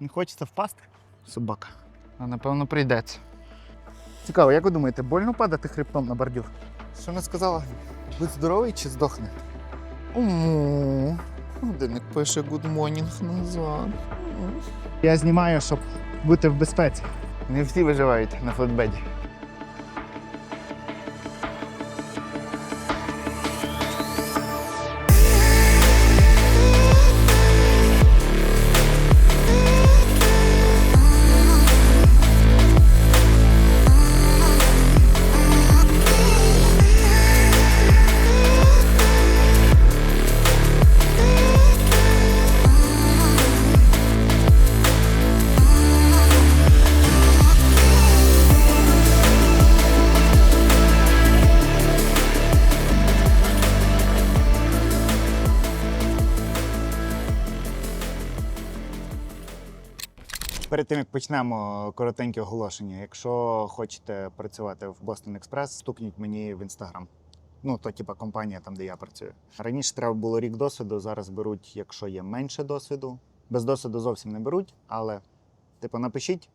Не хочеться впасти? Собака. А напевно прийдеться. Цікаво, як ви думаєте, больно падати хребтом на бордюр? Що не сказала? Будь здоровий чи здохне? Уму. Годинник пише good morning назад. Я знімаю, щоб бути в безпеці. Не всі виживають на флетбеді. Тим як почнемо коротеньке оголошення. Якщо хочете працювати в Boston Express, стукніть мені в інстаграм. Ну, то типа компанія там, де я працюю. Раніше треба було рік досвіду, зараз беруть, якщо є менше досвіду. Без досвіду зовсім не беруть, але типу напишіть,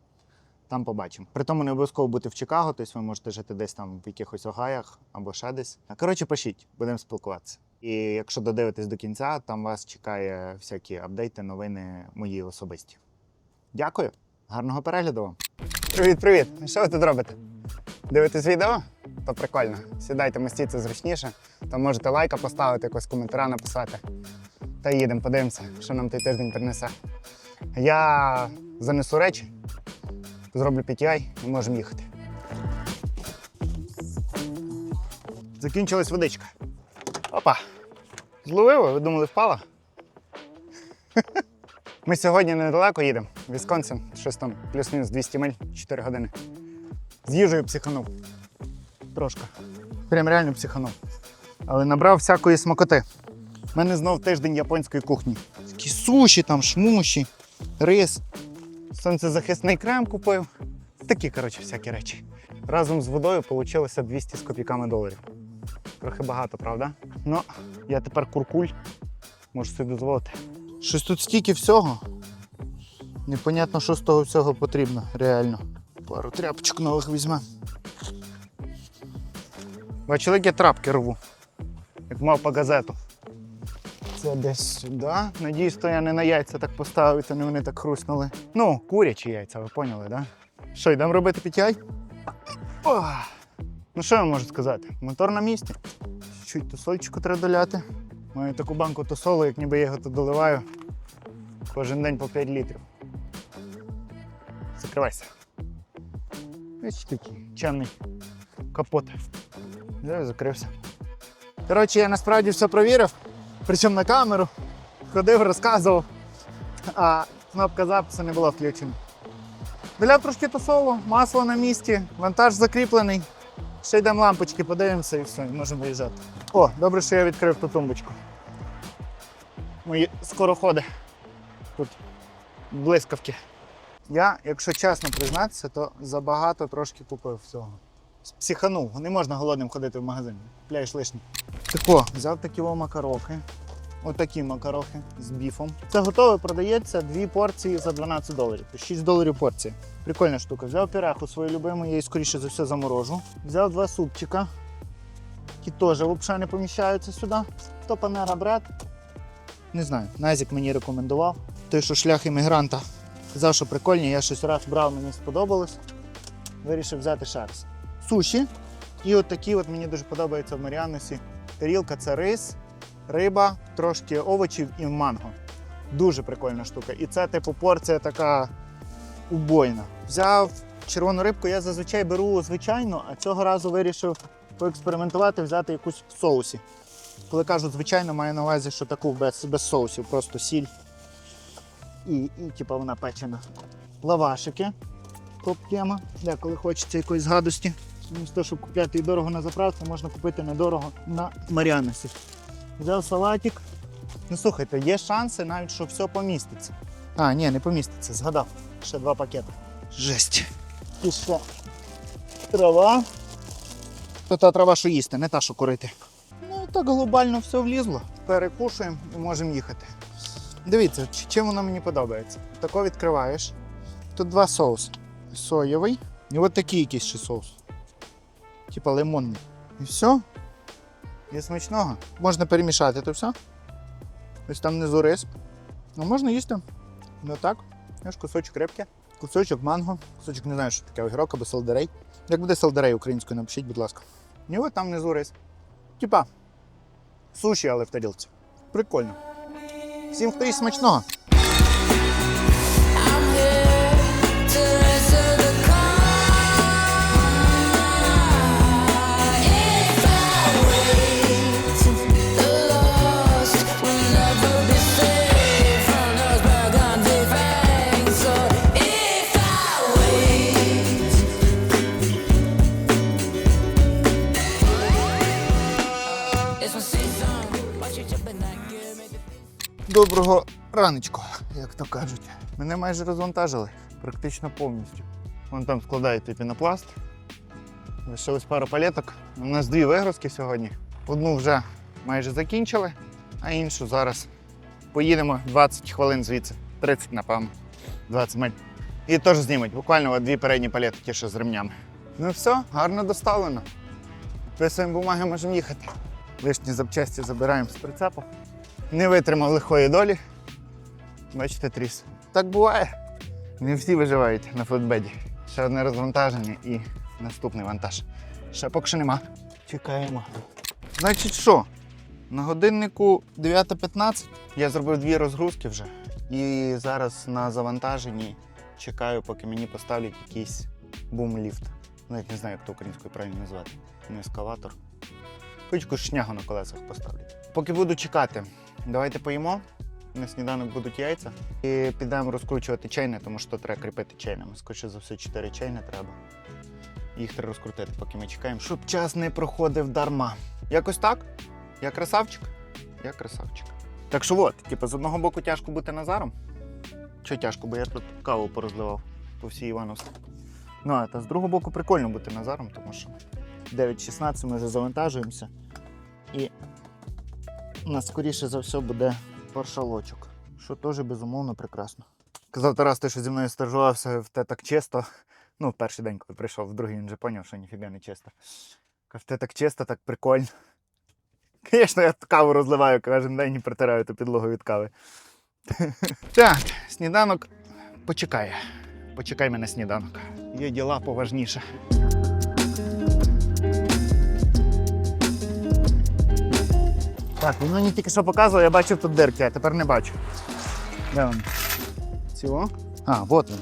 там побачимо. При тому не обов'язково бути в Чикаго, тобто ви можете жити десь там в якихось Огаях або ще десь. Коротше, пишіть, будемо спілкуватися. І якщо додивитесь до кінця, там вас чекає всякі апдейти, новини мої особисті. Дякую, гарного перегляду вам. Привіт, привіт! Що ви тут робите? Дивитесь відео? То прикольно. Сідайте, мостіться зручніше, то можете лайка поставити, якось коментаря написати. Та їдемо, подивимося, що нам той тиждень принесе. Я занесу речі, зроблю PTI і можемо їхати. Закінчилась водичка. Опа! Зловив, ви думали, впала? Ми сьогодні недалеко їдемо. Вісконсин, щось там плюс-мінус 200 миль, 4 години. З їжею психанув. Трошки. Прям реально психанув. Але набрав всякої смакоти. У мене знов тиждень японської кухні. Такі суші, там, шмуші, рис. Сонцезахисний крем купив. Такі, коротше, всякі речі. Разом з водою вийшло 200 з копійками доларів. Трохи багато, правда? Ну, я тепер куркуль. Можу собі дозволити. Щось тут стільки всього. Непонятно, що з того всього потрібно, реально. Пару тряпочок нових візьме. Бачили, як я трапки рву, як мав по газету. Це десь сюди. Надіюсь, то я не на яйця так поставив, то не вони так хрустнули. Ну, курячі яйця, ви поняли? Да? Що, йдемо робити пітяй? Ну що я можу сказати? Мотор на місці. Чуть тусольчику треба доляти. Маю таку банку тосолу, як ніби я його тут доливаю. Кожен день по 5 літрів. Закривайся. Ось такий чемний капот. Я закрився. Коротше, я насправді все провірив, причому на камеру. Ходив, розказував, а кнопка запису не була включена. Доляв трошки тосолу, масло на місці, вантаж закріплений. Ще йдемо лампочки, подивимося і все, і можемо виїжджати. О, добре, що я відкрив ту тумбочку. Мої скороходи. Тут блискавки. Я, якщо чесно признатися, то забагато трошки купив всього. Психанув, не можна голодним ходити в магазин. Пляєш лишній. Тако, взяв такі о макарохи. Отакі макарохи з біфом. Це готове, продається дві порції за 12 доларів. 6 доларів порція. Прикольна штука. Взяв піраху свою любиму, я її скоріше за все заморожу. Взяв два супчика, які теж взагалі не поміщаються сюди. То панера бред. Не знаю, Назік мені рекомендував. Той, що шлях іммігранта. Казав, що прикольні, я щось раз брав, мені сподобалось. Вирішив взяти раз. Суші. І от такі от мені дуже подобаються в Маріанусі. Тарілка це рис, риба, трошки овочів і манго. Дуже прикольна штука. І це, типу, порція така убойна. Взяв червону рибку, я зазвичай беру звичайну, а цього разу вирішив поекспериментувати, взяти якусь в соусі. Коли кажу звичайно, маю на увазі, що таку без, без соусів, просто сіль. І, і типу, вона печена. Лавашики. Топ-тема. Для коли хочеться якоїсь гадості. Замість того, щоб купляти і дорого на заправці, можна купити недорого на Маріанесі. Взяв салатик. Ну слухайте, є шанси навіть, що все поміститься. А, ні, не поміститься, згадав. Ще два пакети. Жесть. І ще трава. То та трава, що їсти, не та, що курити. Ну, так глобально все влізло. Перекушуємо і можемо їхати. Дивіться, чим воно мені подобається. Тако відкриваєш. Тут два соуси. Соєвий і от такий якийсь ще соус. Типа лимонний. І все. І смачного. Можна перемішати то все. Ось там внизу рис. Ну можна їсти. Ну так. Знаєш, кусочок рибки, кусочок манго, кусочок не знаю, що таке огірок або селдерей. Як буде селдерей українською, напишіть, будь ласка. І от там внизу рис. Типа суші, але в тарілці. Прикольно. Всім хто смачного. Доброго раночку, як то кажуть. Мене майже розвантажили, практично повністю. Вон там складають пінопласт. Лишилось пару палеток. У нас дві вигрузки сьогодні. Одну вже майже закінчили, а іншу зараз поїдемо 20 хвилин звідси. 30, напевно. 20 миль. І теж знімуть. Буквально дві передні палети, ті, що з ремнями. Ну все, гарно доставлено. Писуємо бумаги, можемо їхати. Лишні запчасті забираємо з прицепу. Не витримав лихої долі. Бачите, тріс. Так буває. Не всі виживають на флетбеді. Ще одне розвантаження і наступний вантаж. Ще поки що нема. Чекаємо. Значить, що? На годиннику 9.15 я зробив дві розгрузки вже. І зараз на завантаженні чекаю, поки мені поставлять якийсь бум-ліфт. Навіть не знаю, як то українською правильно назвати. Не ескалатор. Хоч якусь шнягу на колесах поставлять. Поки буду чекати, давайте поїмо. На сніданок будуть яйця. І підемо розкручувати чайни, тому що треба кріпити чайнами. Скоріше за все, 4 чайни треба. Їх треба розкрутити, поки ми чекаємо, щоб час не проходив дарма. Якось так. Я красавчик. Я красавчик. Так що от, типу, з одного боку тяжко бути Назаром. Що тяжко, бо я тут каву порозливав по всій Івановській. Ну, а та з другого боку прикольно бути Назаром, тому що 9.16 ми вже завантажуємося. І у нас скоріше за все буде паршалочок, що теж безумовно прекрасно. Казав Тарас, ти що зі мною стажувався те так чисто. Ну, в перший день, коли прийшов, в другий він вже зрозумів, що ніфіга не чисто. Каже, те так чисто, так прикольно. Звісно, я каву розливаю кожен день і протираю ту підлогу від кави. Так, сніданок почекає. Почекай мене сніданок. Є діла поважніше. Так, він мені тільки що показував, я бачив тут дирки, а тепер не бачу. Де вони? Цього? А, от він.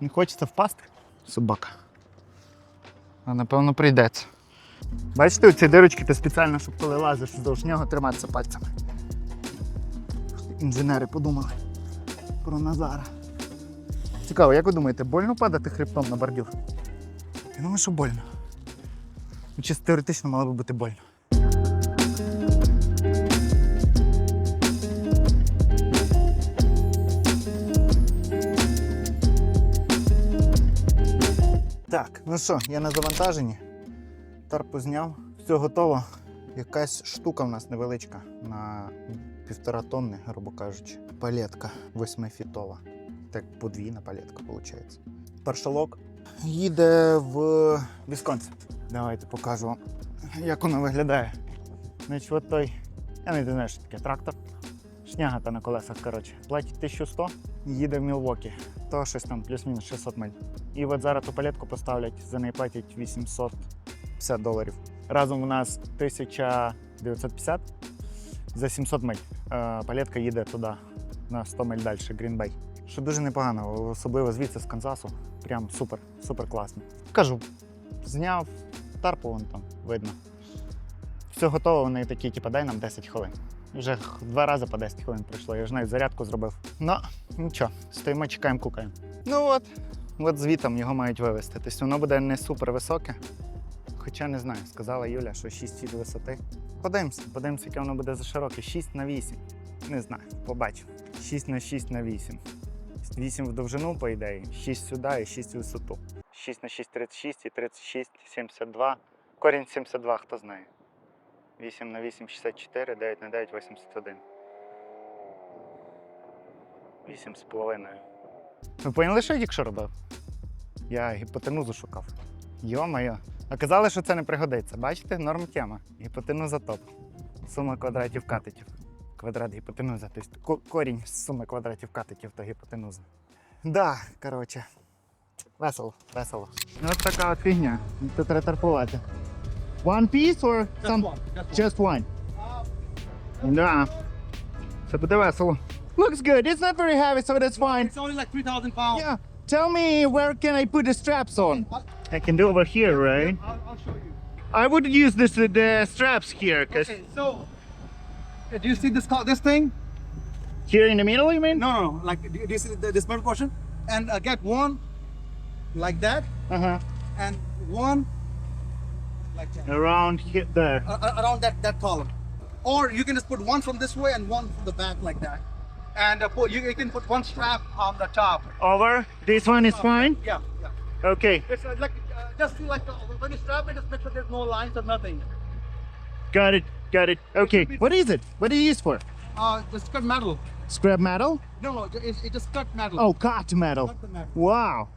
Не хочеться впасти? Собака. А напевно прийдеться. Бачите, ці дирочки то спеціально, щоб коли лазиш вздовж нього, триматися пальцями. Інженери подумали про Назара. Цікаво, як ви думаєте, больно падати хребтом на бордюр? Я думаю, що больно. Ну, Чисто теоретично мало би бути больно. Так, ну що, я на завантаженні. Тарпу зняв, все готово. Якась штука в нас невеличка на півтора тонни, грубо кажучи. Палетка восьмифітова. Так подвійна палетка, виходить. Паршалок їде в Вісконсин. Давайте покажу вам, як воно виглядає. Значить, от той, я не знаю, що таке трактор. Шняга та на колесах, коротше. Платить 1100, їде в Мілвокі. То щось там плюс-мінус 600 миль. І от зараз ту палетку поставлять, за неї платять 850 доларів. Разом у нас 1950 за 700 миль. Е, Палетка їде туди, на 100 миль далі, Грінбей. Що дуже непогано, особливо звідси з Канзасу. Прям супер, супер класно. Кажу, зняв тарпу, вон там видно. Все готово, вони такі, типу, дай нам 10 хвилин. Вже два рази по 10 хвилин пройшло, я ж навіть зарядку зробив. Ну, нічого, стоїмо, чекаємо, кукаємо. Ну от, от звітом його мають вивезти. Тобто воно буде не супер високе. Хоча не знаю, сказала Юля, що 6 від висоти. Подивимося, подивимося, яке воно буде за широке. 6 на 8. Не знаю, побачимо. 6 на 6 на 8. 8 в довжину, по ідеї, 6 сюди і 6 в висоту. 36 на 6 36 і 36 72. Корінь 72, хто знає. 8 на 8 64, 9 на 9 81. 8 з половиною. Ви поняли, що я тільки робив? Я гіпотенузу шукав. Йо-моє. А казали, що це не пригодиться. Бачите, норм тема. Гіпотенуза топ. Сума квадратів катетів. Квадрат гіпотенуза. Тобто ко- корінь з суми квадратів катетів то гіпотенуза. Да, коротше. Весело, весело. Ну, от така от фігня. Тут треба терпувати. One piece or some? Just one. Да. Це буде весело. Looks good. It's not very heavy, so that's fine. It's only like 3,000 pounds. Yeah. Tell me where can I put the straps on? I can do over here, right? I'll, I'll show you. I would use this uh, the straps here, cause Okay, so do you see this this thing? here in the middle, you mean? No, no, no. Like, do you see the, this metal portion? And uh, get one like that, Uh huh. and one like that Around here, there. uh, around that that column. Or you can just put one from this way and one from the back like that. And uh, put, you, you can put one strap on the top. Over. This one is fine. Yeah, yeah. Okay. It's uh, like uh, just like uh, when you strap it, just make sure there's no lines or nothing. Got it. Got it. Okay. What is it? What do you use for? Uh, just cut metal. Scrap metal? No, no, it, it just cut metal. Oh, cut metal. Cut the metal. Wow.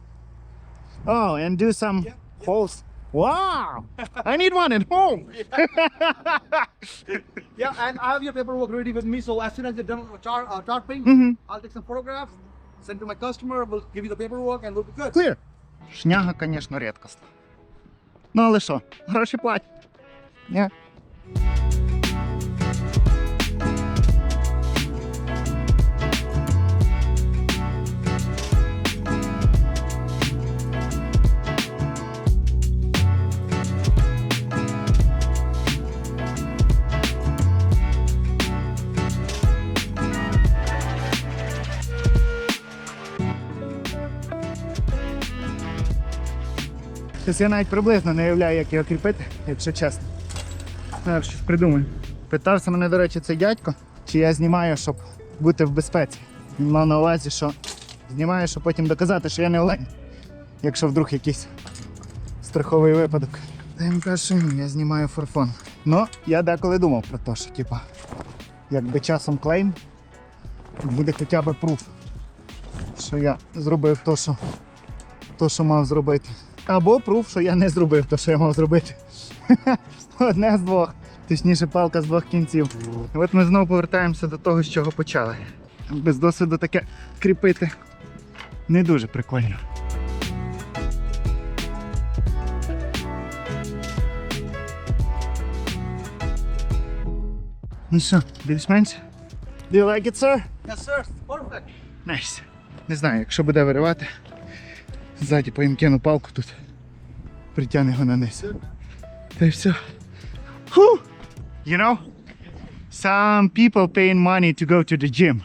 Oh, and do some Yeah, holes. Wow. I need one at home. Yeah, and I have your paperwork ready with me. So as soon as you're done with chart, uh, charting, Mhm. I'll take some photographs, send to my customer. We'll give you the paperwork, and we'll be good. Clear. Шняга, звісно, рідкосна. Ну, але що, гроші платять. Ні. Тобто я навіть приблизно не уявляю, як його кріпити, якщо чесно. Зараз щось придумаю. Питався мене, до речі, цей дядько, чи я знімаю, щоб бути в безпеці. Він мав на увазі, що знімаю, щоб потім доказати, що я не олень. Якщо вдруг якийсь страховий випадок. Та йому кажу, я знімаю форфон. Ну, я деколи думав про те, що типа, якби часом клейм, буде хоча б пруф, що я зробив то, що, то, що мав зробити. Або пруф, що я не зробив те, що я мав зробити. Одне з двох. Точніше, палка з двох кінців. От ми знову повертаємося до того, з чого почали. Без досвіду таке кріпити не дуже прикольно. Ну що, більш-менш? Do you like it, sir? Yes, sir. Perfect. Найс. Не знаю, якщо буде виривати, ззаді по їм кину палку тут. Притягне його на низ. Та й все. Whew. You know, some people paying money to go to the gym.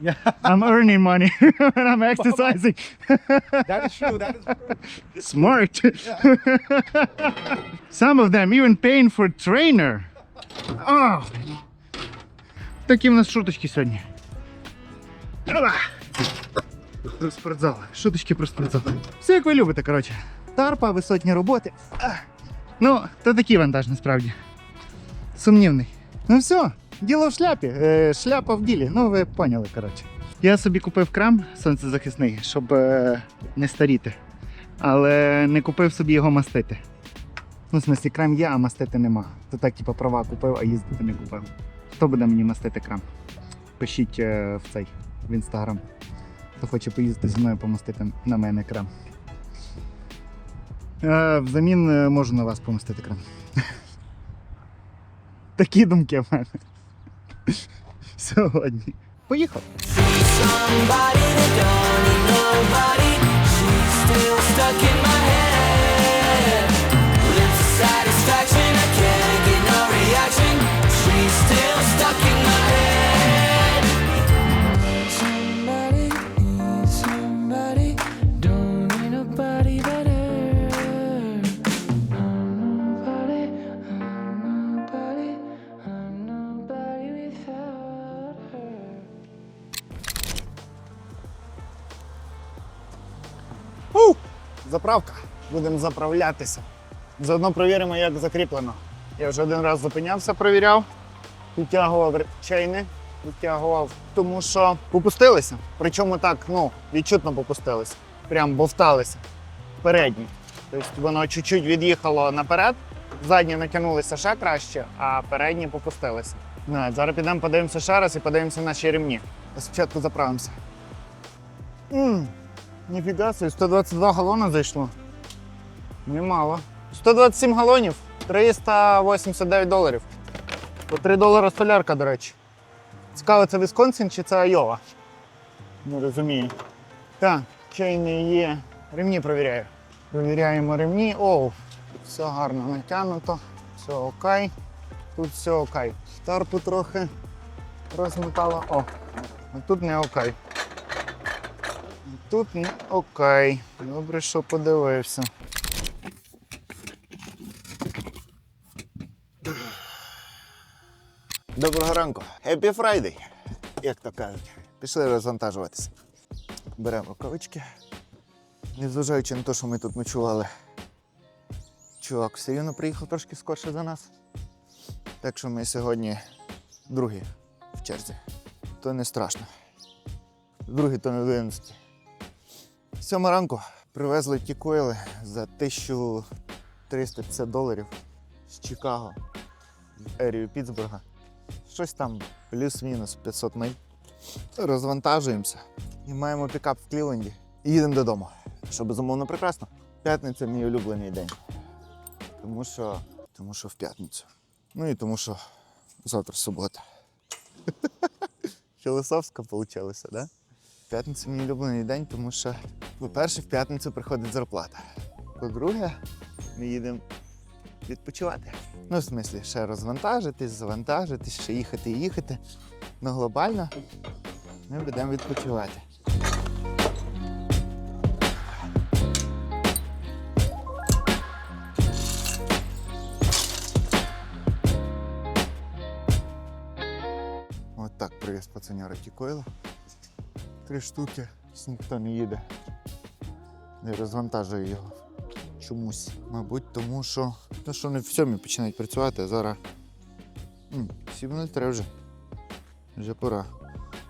Yeah, I'm earning money when I'm exercising. that is true. That is true. Smart. Some of them even paying for trainer. Oh. Такі в нас шуточки сьогодні. Про спортзал. Шуточки про спортзал. Все як ви любите, коротше. Тарпа, висотні роботи. Ну, то такий вантаж насправді. Сумнівний. Ну все, діло в шляпі. Е, шляпа в ділі. Ну, ви поняли, коротше. Я собі купив крем сонцезахисний, щоб е, не старіти. Але не купив собі його мастити. Ну, в смислі, крем є, а мастити нема. То так, типу, права купив, а їздити не купив. Хто буде мені мастити крем? Пишіть е, в цей в інстаграм. Хто хоче поїздити зі мною помастити на мене крем. Е, взамін е, можу на вас помастити крем. Такі думки в мене. Сьогодні. Поїхав. She's still stuck in Заправка. Будемо заправлятися. Заодно перевіримо, як закріплено. Я вже один раз зупинявся, перевіряв, підтягував чайни, підтягував, тому що попустилися. Причому так, ну, відчутно попустилися. Прям бовталися. Передні. Тобто воно чуть-чуть від'їхало наперед, задні натягнулися ще краще, а передні попустилися. Ну, зараз підемо подивимося ще раз і подивимося наші ремні. Спочатку заправимося. Ммм, ніфіга собі, 122 галона зайшло. Немало. 127 галонів, 389 доларів. По 3 долара солярка, до речі. Цікаво, це Вісконсин чи це Айова? Не розумію. Так, чайни є. Ремні провіряю. Провіряємо ремні. Оу, все гарно натягнуто, все окей. Тут все окей. Тарпу трохи розмотало. О, а тут не окей. Тут не окей. Добре, що подивився. Доброго ранку. Happy Friday, як то кажуть. Пішли розвантажуватися. Беремо рукавички. Незважаючи на те, що ми тут ночували, чувак все рівно приїхав трошки скорше за нас. Так що ми сьогодні другі в черзі. То не страшно. Другий то не 11. Сьома ранку привезли ті койли за 1350 доларів з Чикаго в ерію Пітсбурга. Щось там плюс-мінус 500 миль. Розвантажуємося і маємо пікап в Кліленді. І їдемо додому. Що безумовно прекрасно. П'ятниця мій улюблений день. Тому що. Тому що в п'ятницю. Ну і тому що завтра субота. Філософсько вийшло, так? Да? П'ятниця мій улюблений день, тому що, по-перше, в п'ятницю приходить зарплата. По-друге, ми їдемо відпочивати. Ну, в смислі, ще розвантажитись, завантажитись, ще їхати і їхати. Ну, глобально ми будемо відпочивати. От так привіз пацаняра Тікойла. Три штуки, ніхто не їде. Не розвантажує його чомусь. Мабуть, тому що. Ну, що вони в сьомій починають працювати, а зараз. м, 7.03 вже. Вже пора.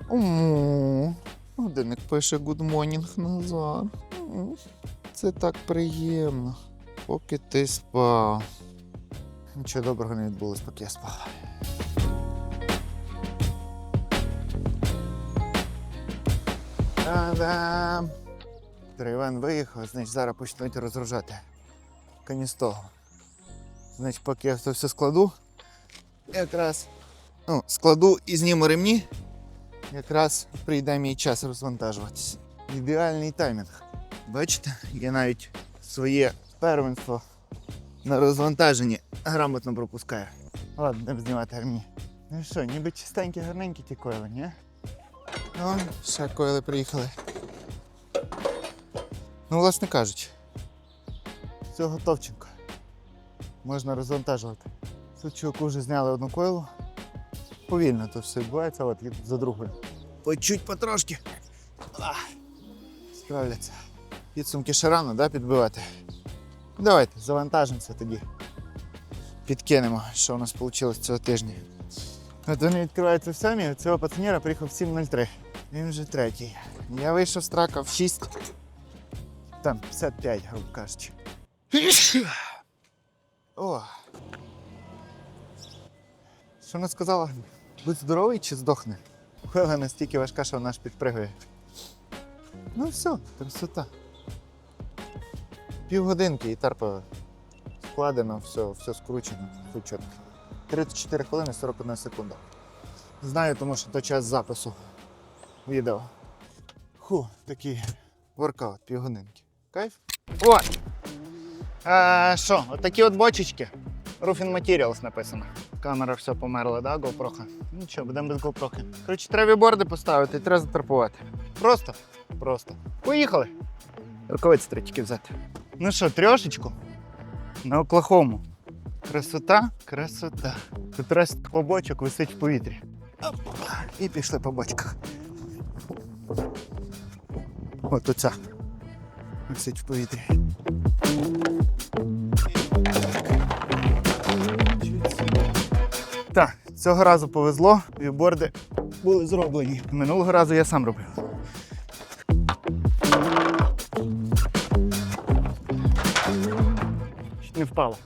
Ому. Годинник пише Good morning Назар. Це так приємно. Поки ти спав. Нічого доброго не відбулось, поки я спав. Та-дам! Тривен виїхав, значить зараз почнуть розгружати каністогу. Значить, поки я це все складу, якраз ну, складу і зніму ремні, якраз прийде мій час розвантажуватись. Ідеальний таймінг. Бачите, я навіть своє первенство на розвантаженні грамотно пропускаю. Ладно, будемо знімати ремні. Ну що, ніби чистенькі, гарненькі ті койли, ні? О, ще койли приїхали. Ну, власне кажучи, все готовченко. Можна розвантажувати. Тут чуваку вже зняли одну койлу. Повільно тут все відбувається, от за другою. По чуть потрошки. Справляться. Підсумки ще рано, да, підбивати. Давайте завантажимося тоді. Підкинемо, що у нас вийшло цього тижня. От вони відкриваються самі, цього пацанера приїхав в 7.03. Він вже третій. Я вийшов з трака в 6. Там 55, грубо кажучи. О. Що вона сказала? Будь здоровий чи здохне? Хуела настільки важка, що вона аж підпригує. Ну все, красота. Півгодинки і тарпа складено, все, все скручено, все чітко. 34 хвилини 41 секунда. Знаю, тому що то час запису відео. Ху, такий воркаут, півгодинки. Кайф? От. Е, Що, отакі от бочечки. Roofing Materials написано. Камера все померла, да, GoPro? Нічого, будемо без GoPro. Коротше, треба борди поставити і треба заторпувати. Просто. Просто. Поїхали. Рукавиці треба взяти. Ну що, трьошечку на Оклахому. Красота, красота. Тут раз побочок висить в повітрі. Опа. І пішли по бочках. От оця. Висить в повітрі. Так, цього разу повезло, вівборди були зроблені. Минулого разу я сам робив. Не впало.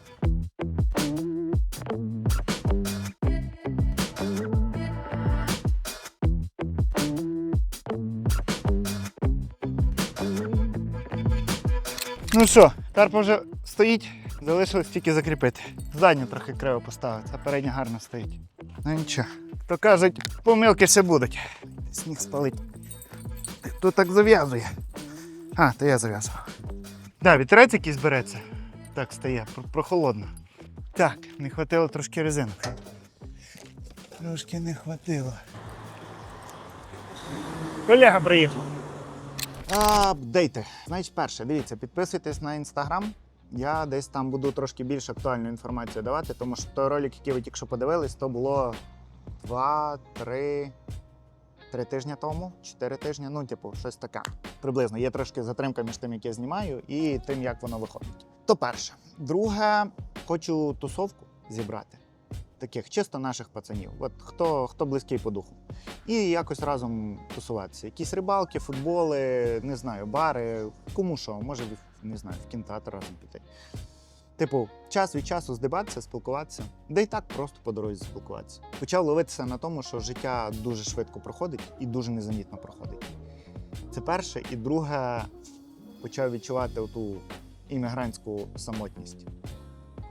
Ну що, карпа вже стоїть, залишилось тільки закріпити. Задню трохи криво поставити, а передня гарно стоїть. Ну нічого. То кажуть, помилки ще будуть. Сніг спалить. Хто так зав'язує? А, то я зав'язував. Да, вітерець якийсь береться. Так стає, прохолодно. Так, не хватило трошки резинок. Трошки не хватило. Колега приїхав. Апдейти. Значить, перше, дивіться, підписуйтесь на інстаграм. Я десь там буду трошки більш актуальну інформацію давати, тому що той ролик, який ви тільки що подивились, то було два, три, три тижні тому, чотири тижні, ну, типу, щось таке. Приблизно. Є трошки затримка між тим, як я знімаю, і тим, як воно виходить. То перше. Друге, хочу тусовку зібрати. Таких чисто наших пацанів. От хто, хто близький по духу. І якось разом тусуватися. Якісь рибалки, футболи, не знаю, бари, кому що, може, не знаю, в кінотеатр разом піти. Типу, час від часу здибатися, спілкуватися, да й так просто по дорозі спілкуватися. Почав ловитися на тому, що життя дуже швидко проходить і дуже незамітно проходить. Це перше. І друге, почав відчувати оту іммігрантську самотність.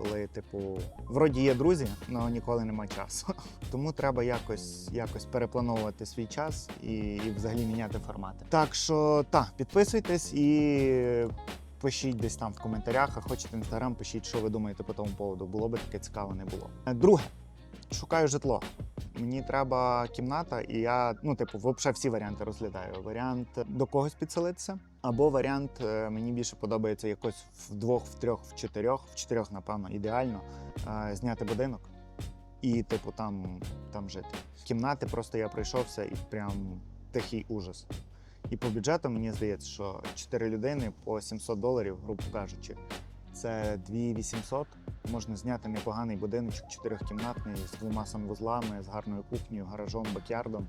Коли, типу, вроді є друзі, але ніколи немає часу. Тому треба якось, якось переплановувати свій час і, і взагалі міняти формати. Так що так, підписуйтесь і пишіть десь там в коментарях, а хочете інстаграм, пишіть, що ви думаєте по тому поводу. Було би таке цікаво, не було. Друге, шукаю житло. Мені треба кімната, і я, ну, типу, взагалі всі варіанти розглядаю. Варіант до когось підселитися, або варіант е, мені більше подобається якось в двох, в трьох, в чотирьох, в чотирьох, напевно, ідеально е, зняти будинок і, типу, там, там жити. Кімнати просто я пройшовся і прям тихий ужас. І по бюджету мені здається, що 4 людини по 700 доларів, грубо кажучи, це 2800. Можна зняти непоганий будиночок, чотирьохкімнатний з двома санвузлами, з гарною кухнею, гаражом, бакярдом.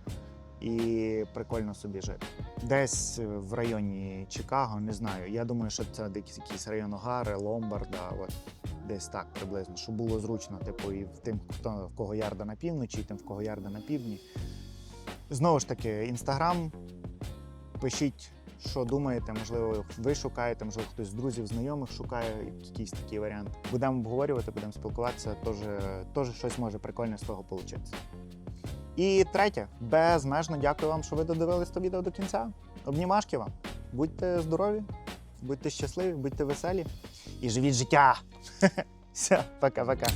І прикольно собі жити. Десь в районі Чикаго, не знаю. Я думаю, що це якийсь район Огари, Ломбарда, от десь так приблизно, щоб було зручно, типу, і в тим, хто в кого ярда на півночі, і тим, в кого ярда на півдні. Знову ж таки, інстаграм. Пишіть, що думаєте, можливо, ви шукаєте, можливо, хтось з друзів, знайомих шукає якийсь такий варіант. Будемо обговорювати, будемо спілкуватися, теж, щось може прикольне з того вийти. І третє, безмежно дякую вам, що ви додивились це відео до кінця. Обнімашки вам. Будьте здорові, будьте щасливі, будьте веселі і живіть життя. Все, пока-пока.